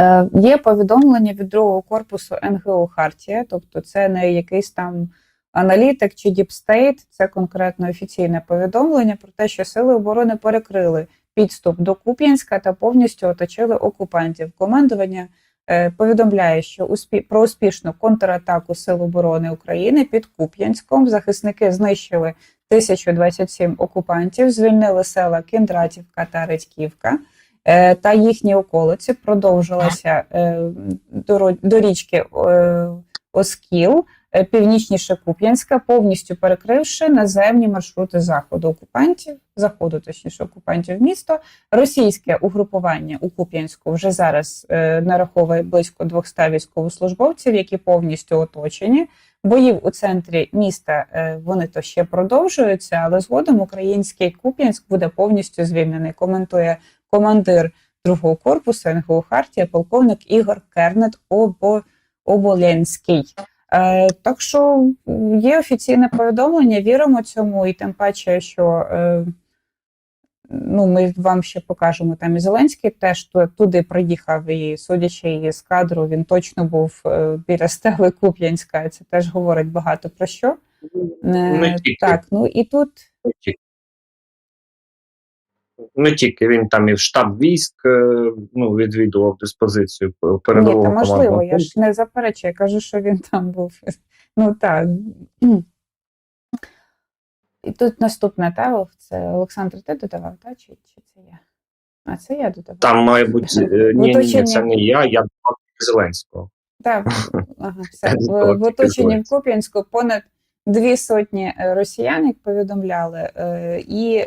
Е, Є повідомлення від другого корпусу НГУ Хартія, тобто це не якийсь там аналітик чи діпстейт, це конкретно офіційне повідомлення про те, що сили оборони перекрили підступ до Куп'янська та повністю оточили окупантів. Командування е, повідомляє, що про успішну контратаку Сил оборони України під Куп'янськом захисники знищили 1027 окупантів, звільнили села Кіндратівка та Редьківка. Е, Та їхні околиці продовжилася е, до, річки е, Оскіл, північніше Куп'янська, повністю перекривши наземні маршрути заходу окупантів, заходу точніше окупантів в місто. Російське угрупування у Куп'янську вже зараз нараховує близько 200 військовослужбовців, які повністю оточені. Боїв у центрі міста вони то ще продовжуються, але згодом український Куп'янськ буде повністю звільнений. Коментує командир другого корпусу НГУ Хартія, полковник Ігор Кернет Обо, Оболенський. Е, так що є офіційне повідомлення, віримо цьому, і тим паче, що е, ну, ми вам ще покажемо там і Зеленський теж туди приїхав, і судячи із кадру, він точно був е, біля стели Куп'янська. Це теж говорить багато про що. Е, так, ну і тут Не тільки. Він там і в штаб військ е, ну, відвідував диспозицію п- Ні, передового та можливо, командного я ж не заперечую, я кажу, що він там був. Ну так. І тут наступне та, це Олександр, ти додавав, та? Чи, чи це я? А це я додавав. Там має бути е, ні, ні, ні, це не я, я бачу Зеленського. Так, ага, все. В, в оточенні в Куп'янську понад дві сотні е, росіян, як повідомляли, і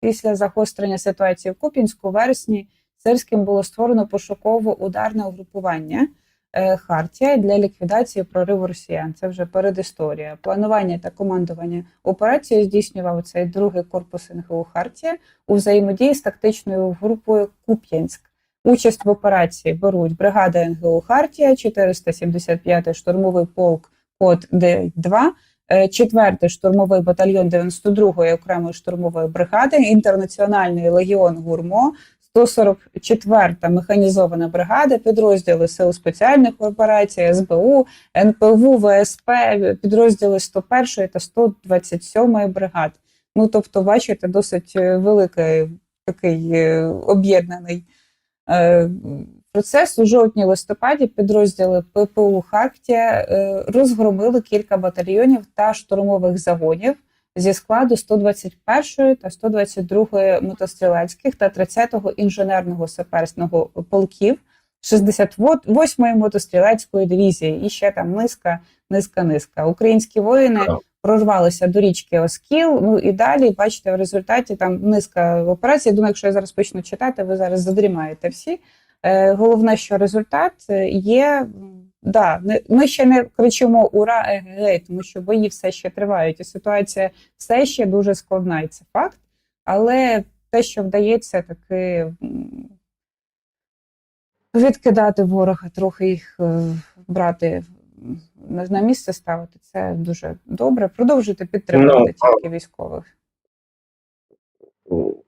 після загострення ситуації в Куп'янську у вересні Сирським було створено пошуково-ударне угрупування е, Хартія для ліквідації прориву росіян. Це вже передісторія. Планування та командування операцією здійснював цей другий корпус НГУ Хартія у взаємодії з тактичною групою Куп'янськ. Участь в операції беруть бригада НГУ Хартія, 475-й штурмовий полк код 2 4-й штурмовий батальйон 92-ї окремої штурмової бригади, інтернаціональний легіон Гурмо, 144-та механізована бригада, підрозділи Сил спеціальних операцій, СБУ, НПВ, ВСП, підрозділи 101-ї та 127-ї бригад. Ну, тобто, бачите, досить е, великий такий е, об'єднаний е, процес. У жовтні-листопаді підрозділи ППУ Хартія е, розгромили кілька батальйонів та штурмових загонів зі складу 121-ї та 122-ї мотострілецьких та 30-го інженерного саперного полків, 68-ї мотострілецької дивізії і ще там низка, низка, низка. Українські воїни прорвалися до річки Оскіл. Ну і далі, бачите, в результаті там низка операцій. Думаю, якщо я зараз почну читати, ви зараз задрімаєте всі. Е, головне, що результат е, є. Да, ми ще не кричимо ура, егегей, тому що бої все ще тривають, і ситуація все ще дуже складна, і це факт. Але те, що вдається, таки відкидати ворога, трохи їх е, брати на місце ставити, це дуже добре. Продовжуйте підтримувати Ну, тільки військових.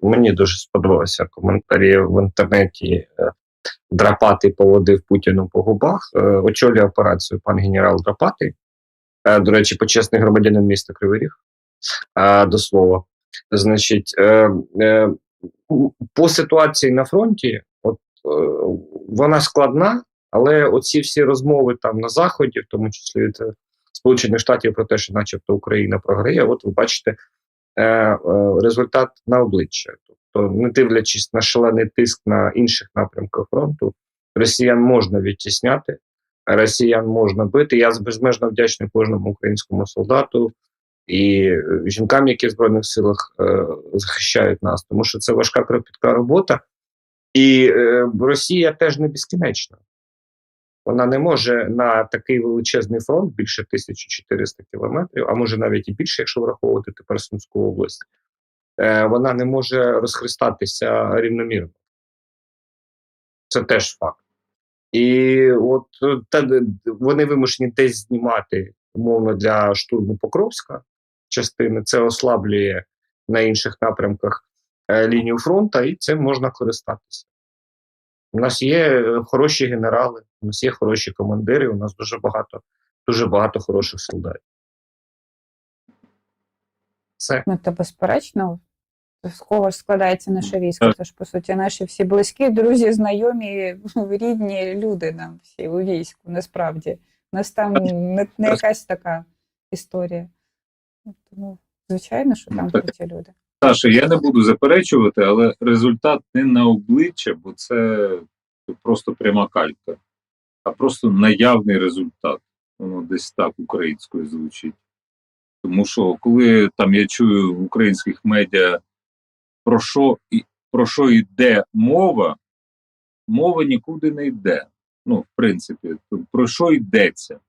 Мені дуже сподобалися коментарі в інтернеті. Драпатий поводив Путіну по губах. Е, Очолює операцію пан генерал Драпатий. Е, До речі, почесний громадянин міста Кривий Ріг. Е, До слова. Значить, по ситуації на фронті, от вона складна, але оці всі розмови там на заході, в тому числі від Сполучених Штатів про те, що, начебто, Україна програє, от ви бачите результат на обличчя. Тобто, не дивлячись на шалений тиск на інших напрямках фронту, росіян можна відтісняти, росіян можна бити. Я безмежно вдячний кожному українському солдату і е, жінкам, які в збройних силах е, захищають нас, тому що це важка кропітка робота, і е, Росія теж не безкінечна. Вона не може на такий величезний фронт, більше 1400 кілометрів, а може навіть і більше, якщо враховувати тепер Сумську область. Е, вона не може розхристатися рівномірно. Це теж факт. І от е, та, вони вимушені десь знімати, умовно, для штурму Покровська частини. Це ослаблює на інших напрямках е, лінію фронту, і цим можна користатися. У нас є е, хороші генерали, у нас є хороші командири, у нас дуже багато, дуже багато хороших солдатів. Все. Ну, то безперечно, з кого ж складається наше військо. Це ж, по суті, наші всі близькі, друзі, знайомі, рідні люди нам всі у війську, насправді. У нас там не, не якась така історія. Ну, Тому, звичайно, що там Так. круті люди. Саша, я не буду заперечувати, але результат не на обличчя, бо це просто пряма калька, а просто наявний результат. Воно десь так українською звучить. Тому що коли там я чую в українських медіа про що, про що йде мова, мова нікуди не йде. Ну, в принципі, про що йдеться?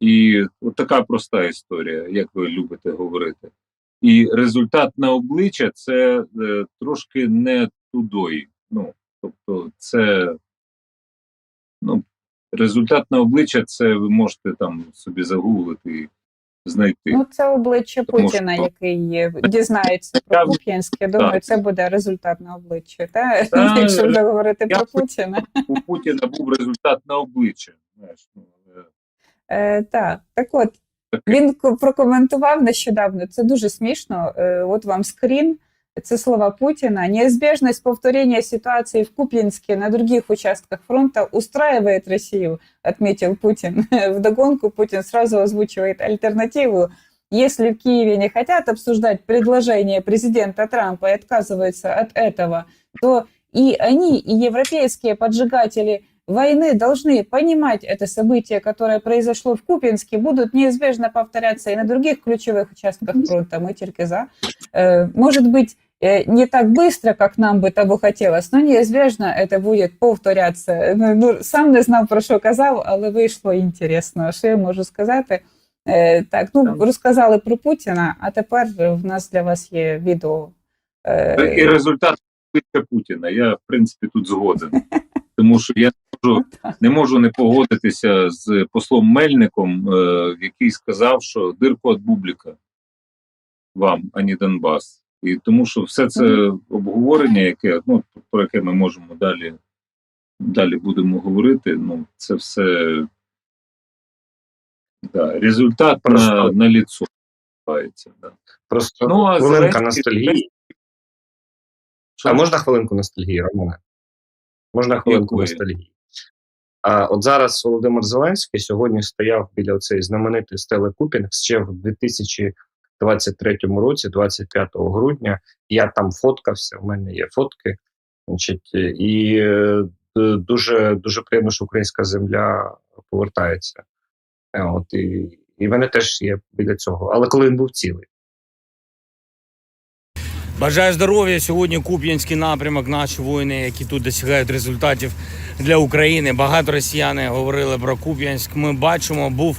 І от така проста історія, як ви любите говорити. І результат на обличчя це е, трошки не тудої. Ну, тобто, це ну, результат на обличчя це ви можете там собі загуглити знайти. Ну, це обличчя Тому Путіна, що- який дізнається про. Я думаю, Так. це буде результат на обличчя. Та? Та, Якщо вже говорити про Путіна. У Путіна був результат на обличчя. Знаєш, ну, е, так, так от він ко- прокоментував нещодавно. Це дуже смішно. Е, от вам скрін. Це слова Путина. Неизбежность повторения ситуации в Купинске на других участках фронта устраивает Россию, отметил Путин. Вдогонку Путин сразу озвучивает альтернативу. Если в Киеве не хотят обсуждать предложение президента Трампа и отказываются от этого, то и они, и европейские поджигатели войны должны понимать это событие, которое произошло в Купинске, будут неизбежно повторяться и на других ключевых участках фронта. Мы только за. Э, Может быть, не так быстро, как нам бы того хотелось, но неизбежно это будет повторяться. Ну, Ну, сам не знав, про що казав, але вийшло інтересно. Що я можу сказати? Е, Так, ну Так. розказали про Путіна, а тепер в нас для вас є відео. Е, І результат обличчя Путіна. Я, в принципі, тут згоден. Тому що я не можу, не можу не погодитися з послом Мельником, е, який сказав, що дирку від бубліка вам, а не Донбас. І тому що все це обговорення, яке ну про яке ми можемо далі, далі будемо говорити. Ну, це все да, результат на, на ліцо. Да. Просто Ну, а хвилинка Зеленський- ностальгії. Що- А можна хвилинку ностальгії, Романе? Можна хвилинку Якої? ностальгії. А от зараз Володимир Зеленський сьогодні стояв біля цієї знаменитої стели Купінг ще в 2023 році, 25 грудня. Я там фоткався, в мене є фотки. Значить, і е, дуже, дуже приємно, що українська земля повертається. Е, От, і, і мене теж є біля цього. Але коли він був цілий. Бажаю здоров'я. Сьогодні Куп'янський напрямок. Наші воїни, які тут досягають результатів для України. Багато росіяни говорили про Куп'янськ. Ми бачимо, був.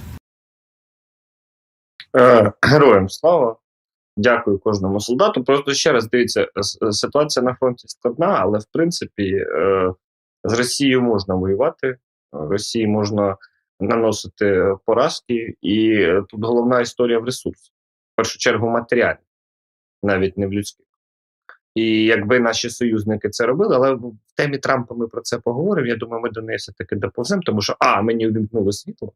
Е, Героям слава. Дякую кожному солдату. Просто ще раз дивіться, ситуація на фронті складна, але в принципі е, з Росією можна воювати, Росії можна наносити поразки, і тут головна історія в ресурсах. В першу чергу матеріальних, навіть не в людських. І якби наші союзники це робили, але в темі Трампа ми про це поговоримо. Я думаю, ми до неї все-таки доповземо, тому що А, мені увімкнули світло.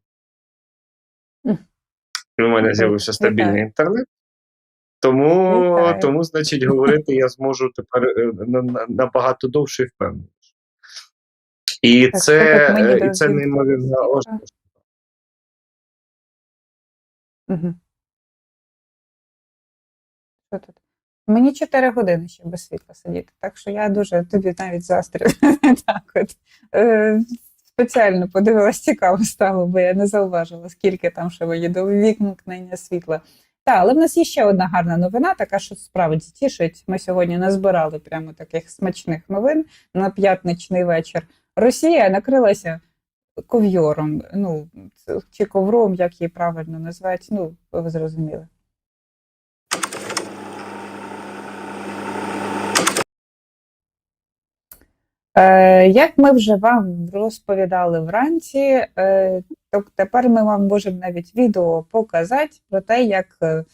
І у мене з'явився стабільний інтернет. Тому, тому, значить, говорити я зможу тепер е, на- на- набагато довше і впевненіше. І це, е, і це звідки. неймовірно. Угу. Що тут? Мені 4 години ще без світла сидіти, так що я дуже тобі навіть застрю. так от. Спеціально подивилась, цікаво стало, бо я не зауважила, скільки там ще вікнення світла. Так, але в нас є ще одна гарна новина, така що справді тішить. Ми сьогодні назбирали прямо таких смачних новин на п'ятничний вечір. Росія накрилася ковйором, ну чи ковром, як її правильно називають. Ну, ви зрозуміли. Як ми вже вам розповідали вранці, е, то тепер ми вам можемо навіть відео показати про те, як е,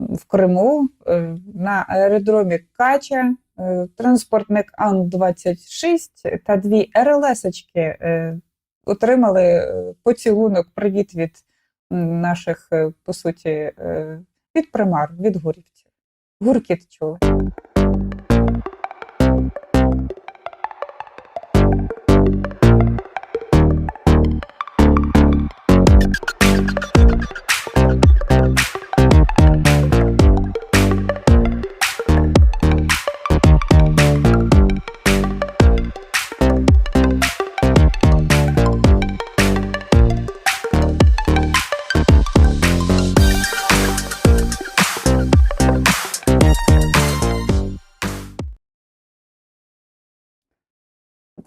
в Криму е, на аеродромі Кача е, транспортник Ан-26 та дві РЛС-очки е, отримали е, поцілунок, привіт від наших, е, по суті, е, від примар, від гурівців. Гуркіт чули.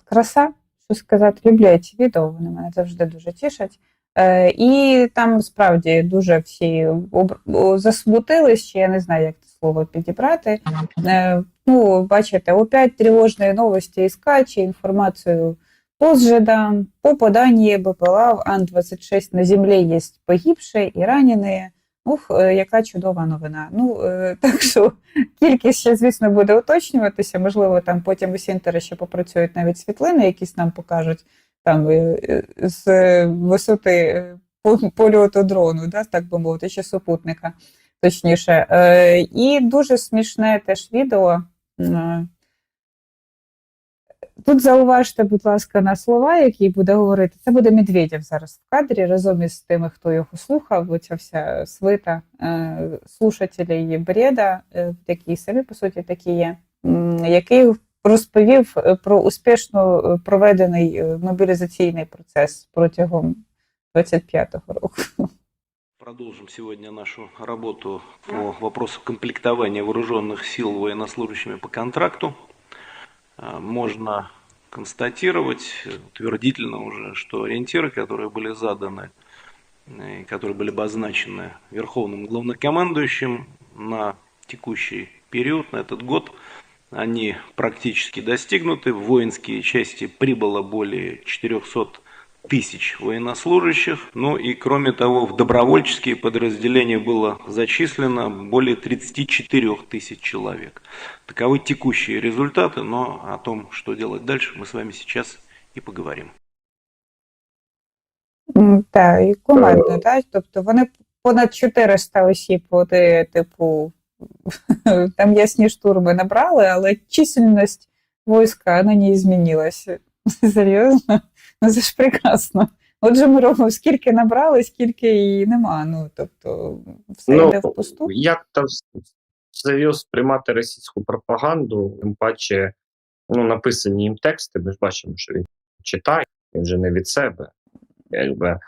Краса, що сказати, люблю я ці відео, вони мене завжди дуже тішать. Е, і там справді дуже всі об- засмутились, чи я не знаю, як це слово підібрати. Е, ну, бачите, опять тривожні новості із Качі, інформацію по зжидам, по поданию БПЛА в Ан-26 на землі є погибші і ранені. Ух, е, яка чудова новина. Ну, е, так що Кількість ще, звісно, буде уточнюватися. Можливо, там потім у Сінтери ще попрацюють навіть світлини, якісь нам покажуть там е, з висоти польоту дрону, да, так би мовити, чи супутника, точніше. І дуже смішне теж відео. Е, Тут зауважте, будь ласка, на слова, які буде говорити. Це буде Медведєв зараз в кадрі разом із тими, хто його слухав. Оця вся свита е, слушателів бреда, е, які самі по суті такі є, який розповів е, про успішно е, проведений е, мобілізаційний процес протягом 25-го року. Продолжим сегодня нашу работу по вопросу комплектования вооруженных сил военнослужащими по контракту. А, Можно констатировать утвердительно уже, что ориентиры, которые были заданы, э, которые были обозначены Верховным Главнокомандующим на текущий период, на этот год, они практически достигнуты. В воинские части прибыло более 400 тысяч военнослужащих. Ну и кроме того, в добровольческие подразделения было зачислено более 34 тысяч человек. Таковы текущие результаты, но о том, что делать дальше, мы с вами сейчас и поговорим. М, Так, і командно, так? Тобто вони понад 400 осіб, вони, типу, там ясні штурми набрали, але чисельність війська вона не змінилася. Серйозно? Ну це ж прекрасно. Отже, ми робимо, скільки набрали, скільки і нема. Ну, тобто, все Ну, йде впусту. як то всерйоз сприймати російську пропаганду, тим паче ну, написані їм тексти, ми ж бачимо, що він читає, він же не від себе. Якби.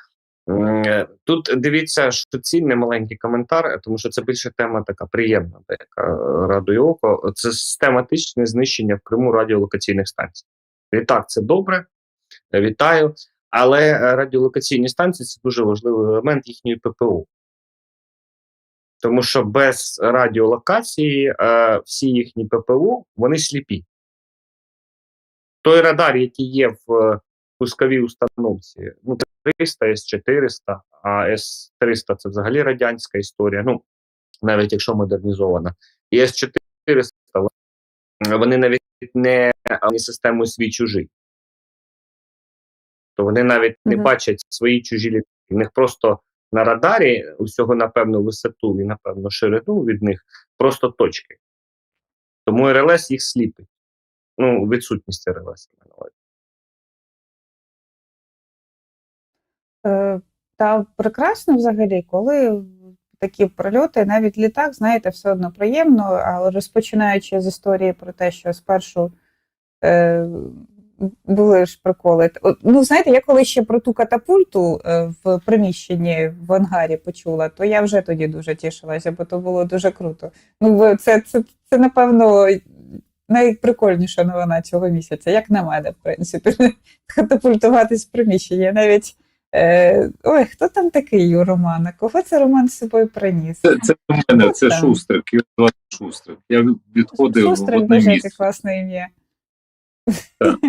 Е, Тут дивіться, що цінний маленький коментар, тому що це більше тема така приємна, яка радує око. Це систематичне знищення в Криму радіолокаційних станцій. Відтак, це добре, вітаю. Але е, радіолокаційні станції це дуже важливий елемент їхньої ППО. Тому що без радіолокації е, всі їхні ППО вони сліпі. Той радар, який є в е, пусковій установці, ну 300, С400, а С300 це взагалі радянська історія. Ну, навіть якщо модернізована. І С400 вони навіть не ані системою свій чужий. То вони навіть не Мгм. бачать свої чужі літаки. В них просто на радарі усього на певну висоту і на певну ширину від них просто точки. Тому РЛС їх сліпить. Ну, відсутність РЛС. на увазі. Е, Та прекрасно взагалі, коли такі прольоти, навіть літак, знаєте, все одно приємно, але розпочинаючи з історії про те, що спершу е, були ж приколи. Ну, знаєте, я коли ще про ту катапульту е, в приміщенні в ангарі почула, то я вже тоді дуже тішилася, бо то було дуже круто. Ну, це, це, це напевно, найприкольніша новина цього місяця, як на мене, в принципі, катапультуватись в приміщенні. Навіть. Е, ой, хто там такий у Романа? Кого це Роман з собою приніс? Це, це у мене, це. Шустрик, Шустрик. Я відходив Шустрик, дуже класне ім'я.